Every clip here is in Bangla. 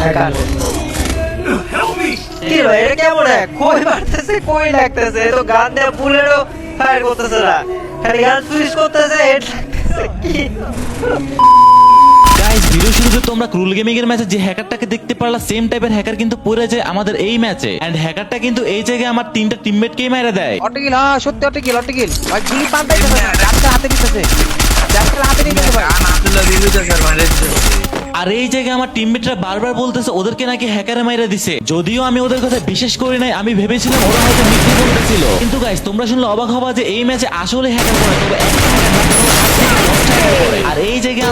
হ্যাকার কি ভাই এটা কেমন এক? কই মারতেছে কই লাগতেছে? তো গান দিয়ে বুলেটও ফায়ার করতেছে না। খালি গান সুইচ করতেছে হেড কি? গাইস ভিডিও শুরুতে তোমরা ক্রুল গেমিং এর ম্যাচে যে হ্যাকারটাকে দেখতে পারলা সেম টাইপের হ্যাকার কিন্তু পড়ে যায় আমাদের এই ম্যাচে এন্ড হ্যাকারটা কিন্তু এই জায়গায় আমার তিনটা টিমমেটকেই মেরে দেয়। অটকিল হ্যাঁ সত্যি অটকিল অটকিল। ভাই গুলি পাল্টাইতেছে না ডাক্তার হাতে নিতেছে। ডাক্তার হাতে নিতেছে ভাই। আর এই জায়গায় আমার টিমমেটরা বারবার বলতেছে, ওদেরকে নাকি হ্যাকারে মাইরা দিছে। যদিও আমি ওদের কথা বিশেষ করি নাই, আমি ভেবেছিলাম ওরা হয়তো মিথ্যে বলতেছিল। কিন্তু গাইস তোমরা শুনলে অবাক হবা যে এই ম্যাচে আসলে হ্যাকার করে তবে একটা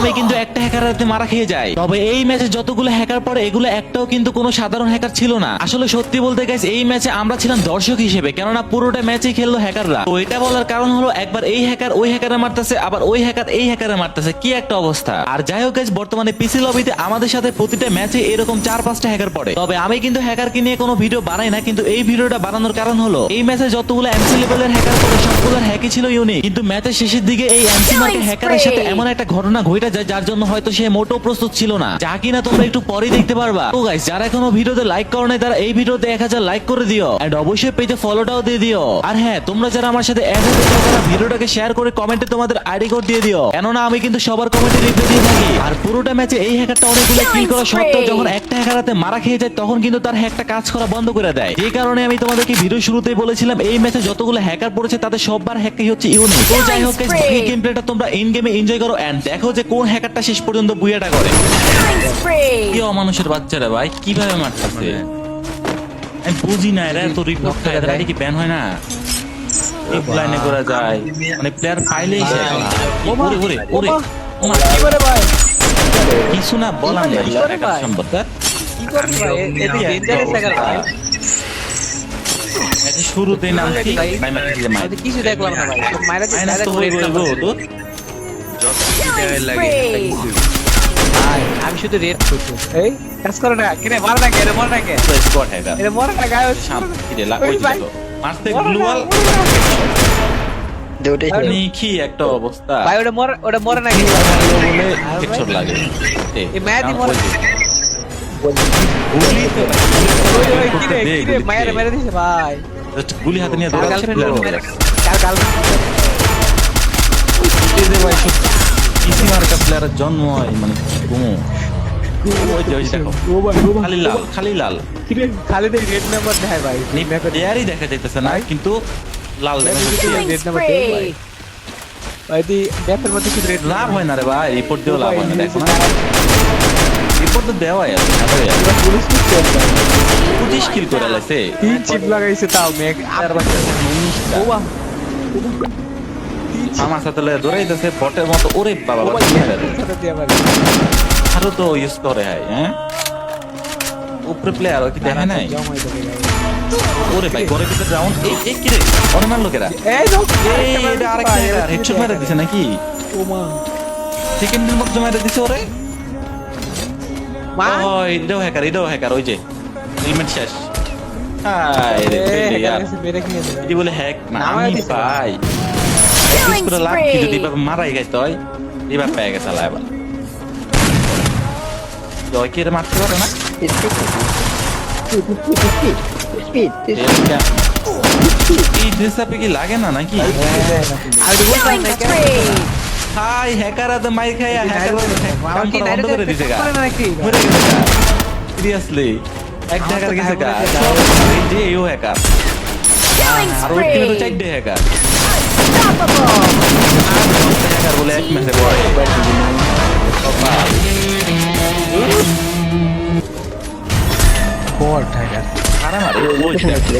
আমি কিন্তু একটা হ্যাকার হাতে মারা খেয়ে যাই তবে এই ম্যাচে যতগুলো হ্যাকার পড়ে এগুলো একটাও কিন্তু কোনো সাধারণ হ্যাকার ছিল না। আসলে সত্যি বলতে গাইস এই ম্যাচে আমরা ছিলাম দর্শক হিসেবে কেননা পুরোটা ম্যাচই খেললো হ্যাকাররা তো এটা বলার কারণ হলো একবার এই হ্যাকার ওই হ্যাকারে মারতেছে আবার ওই হ্যাকার এই হ্যাকারে মারতেছে। কি একটা অবস্থা। আর যাই হোক বর্তমানে পিসি লবিতে আমাদের সাথে প্রতিটা ম্যাচে এরকম চার পাঁচটা হ্যাকার পড়ে। তবে আমি কিন্তু হ্যাকারকে নিয়ে কোনো ভিডিও বানাই না কিন্তু এই ভিডিওটা বানানোর কারণ হলো এই ম্যাচে যতগুলো এমসি লেভেলের হ্যাকার পড়ে সবগুলো হ্যাকই ছিল ইউনিক কিন্তু ম্যাচের শেষের দিকে এই এমসি মার্কে হ্যাকারের সাথে এমন একটা ঘটনা ঘটে যায় যার জন্য হয়তো সে মোটেও প্রস্তুত ছিল না। যা কিনা তোমরা একটু পরেই দেখতে পারবা। তো গাইস যারা এখনও ভিডিওতে লাইক করো নাই তারা এই ভিডিওতে এক হাজার লাইক করে দিও। এন্ড অবশ্যই পেজে ফলোটাও দিয়ে দিও। আর হ্যাঁ তোমরা যারা আমার সাথে অ্যাড হতে তারা ভিডিওটাকে শেয়ার করে কমেন্টে তোমাদের আইডি কোড দিয়ে দিও। কেননা আমি কিন্তু সবার কমেন্টে রিপ্লাই দিয়ে থাকি। আর পুরোটা ম্যাচে এই হ্যাকারটা অনেকগুলো কিল করা সত্ত্বেও যখন একটা হ্যাকার হাতে মারা খেয়ে যায় তখন কিন্তু তার হ্যাকটা কাজ করা বন্ধ করে দেয়। যে কারণে আমি তোমাদেরকে ভিডিও শুরুতেই বলেছিলাম এই ম্যাচে যতগুলো হ্যাকার পড়েছে তাদের সববার হ্যাকাই হচ্ছে ইউনিক তো যাই হোক এই গেম প্লেটা তোমরা ইন গেমে এনজয় করো। এন্ড দেখো যে কোন হ্যাকারটা শেষ পর্যন্ত বুয়াটা করে? কি অমানুষের বাচ্চারা ভাই? কীভাবে মারতেছে? আমি বুঝি না এরা তো রিপোর্ট খায় এরা কি ব্যান হয় না? এই লাইনে করা যায়। মানে প্লেয়ার পাইলেই শেষ ওরে ওরে ওরে ওমা, কি করে ভাই? কিছু না কি করে হ্যাকার ভাই? সম্পর্কে। কি করে ভাই? এটা ডেঞ্জারাস হ্যাকার ভাই। এটা শুরুতেই নাম কি? ভাই, ভাই মারতে দিলে মার কিছু দেখলাম না ভাই। তো মাইরা দিছে মাইনাস তো আমি শুধু রেড করছি এই কাজ করে না কেন মারা না কেন মরে না কেন তো স্কোয়াড হ্যাকার এটা মরে না গায়ে সাপ কিরে লা ওই ওই মারতে গ্লুয়াল দুটোই মানে একটা অবস্থা ভাই ওটা মরে ওটা মরে না কেন বলে হেডশট লাগে এই ম্যাচই মরে- গুলি তো ওই ওই কি রে দে, কি রে গুলি মায়ের মেরে দিছে ভাই গুলি হাতে নিয়ে দৌড়াচ্ছে গার্লফ্রেন্ড player হয়ে যাচ্ছে। কার গার্লফ্রেন্ড জন্ম হয় মানে ও খালি লাল খালি লাল খালি রেড নাম্বার দেয় ভাই প্লেয়ারই দেখা যাইতেছে কিন্তু লাল রেড নাম্বার ভাই ব্যাপের মধ্যে রেড লাভ হয় না রে ভাই রিপোর্ট দিয়েও হয় না তো দেওয়াই আছে চিপ লাগাইছে তাও মেঘ আর বাচ্চা ও আমার সাথে লয়ে দৌড়াইতেছে বটের মতো ওরে বাবা কি ভাই আরও তো ইউজ করে হয় হ্যাঁ? উপরে প্লেয়ার কি দেখে নাই? ওরে ভাই ঘরের ভিতরে রাউন্ড এই এই কি রে? অনেক মার লোকেরা। এই লোক এই এটা আরেকটা হেডশট মেরে দিছে নাকি? ও মা সেকেন্ড দিন মতো মেরে দিছে ওরে। মা। ও এটাও হ্যাকার এটাও হ্যাকার ওই যে হেলমেট শেষ। হাই রে মেরে এটি বলে হ্যাক না আমি দিছে। করে লাভ কি যদি এবার মারাই গেছে হয় এবার পেয়ে গেছে আলা এবার। জয় কি রে মারতে পারে না? এই ড্রেস আপে কি লাগে না নাকি? হাই হ্যাকার আদে মাইর খাই হ্যাকার কাম করা বন্ধ করে দিছে গা। মরে গেছে সিরিয়াসলি এক হ্যাকার গেছে গা। এই যে ইও হ্যাকার আর ওর টিমে তো চারটে হ্যাকার হ্যাকার বলে এক ম্যাচে পড়ে কোয়ার্ড হ্যাকার আরে মারে ওই ব্লু।